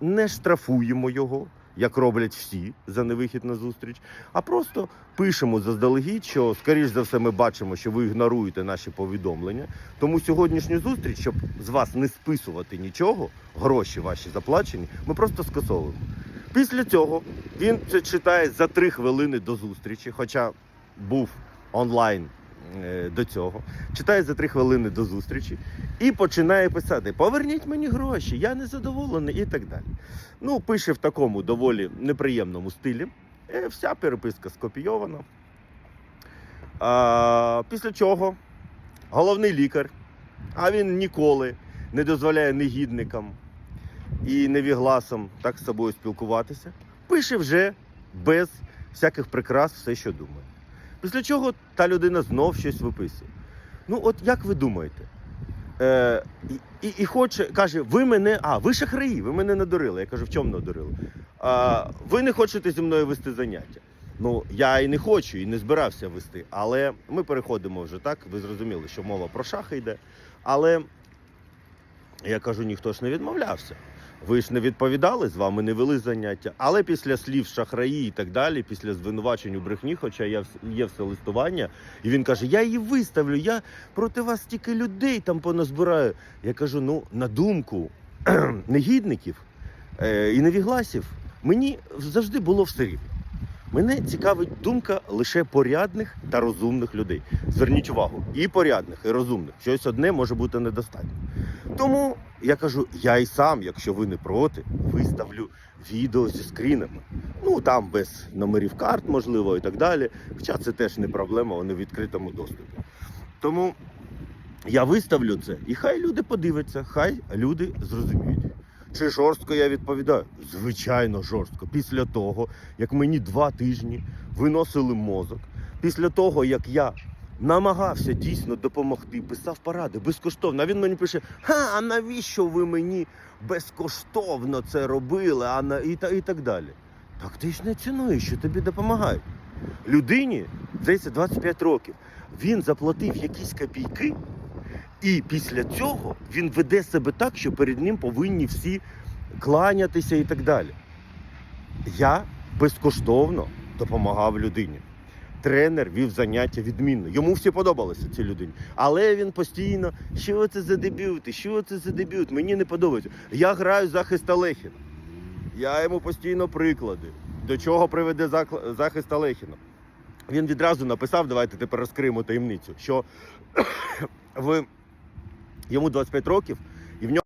не штрафуємо його, як роблять всі за невихід на зустріч, а просто пишемо заздалегідь, що, скоріш за все, ми бачимо, що ви ігноруєте наші повідомлення. Тому сьогоднішню зустріч, щоб з вас не списувати нічого, гроші ваші заплачені, ми просто скасовуємо. Після цього він це читає за три хвилини до зустрічі, хоча був онлайн до цього. Читає за три хвилини до зустрічі і починає писати: Поверніть мені гроші, я не задоволений і так далі. Ну, пише в такому доволі неприємному стилі. Е, Вся переписка скопійована. А, після чого головний лікар, а він ніколи не дозволяє негідникам і невігласам так з собою спілкуватися, пише вже без всяких прикрас все, що думає. Після чого та людина знов щось виписує. Ну, от як ви думаєте? Е, і, і, хоче, каже, ви мене, а, ви шахраї, ви мене надурили. Я кажу, в чому надурили? А, ви не хочете зі мною вести заняття. Ну, я і не хочу, і не збирався вести. Але ми переходимо вже так. Ви зрозуміли, що мова про шахи йде. Але я кажу, ніхто ж не відмовлявся. Ви ж не відповідали, з вами не вели заняття. Але після слів шахраї і так далі, після звинувачень у брехні, хоча вс- є все листування, і він каже: Я її виставлю, я проти вас стільки людей там поназбираю. Я кажу: ну, на думку негідників е, і невігласів, мені завжди було все рівно. Мене цікавить думка лише порядних та розумних людей. Зверніть увагу, і порядних, і розумних. Щось одне може бути недостатньо. Тому я кажу, я і сам, якщо ви не проти, виставлю відео зі скрінами. Ну там без номерів карт, можливо, і так далі. Хоча це теж не проблема, вони в відкритому доступі. Тому я виставлю це, і хай люди подивляться, хай люди зрозуміють. Чи жорстко я відповідаю? Звичайно, жорстко. Після того, як мені два тижні виносили мозок, після того, як я намагався дійсно допомогти, писав поради безкоштовно. А він мені пише: Ха, а навіщо ви мені безкоштовно це робили? А на і, та, і так далі. Так ти ж не цінуєш, що тобі допомагають. Людині, здається, 25 років. Він заплатив якісь копійки, і після цього він веде себе так, що перед ним повинні всі кланятися і так далі. Я безкоштовно допомагав людині. Тренер вів заняття відмінно. Йому всі подобалися цій людині. Але він постійно, що це за дебют, що це за дебют, мені не подобається. Я граю захист Олехіна. Я йому постійно приклади. До чого приведе захист Олехіна? Він відразу написав, давайте тепер розкриємо таємницю, що в... йому 25 років, і в нього.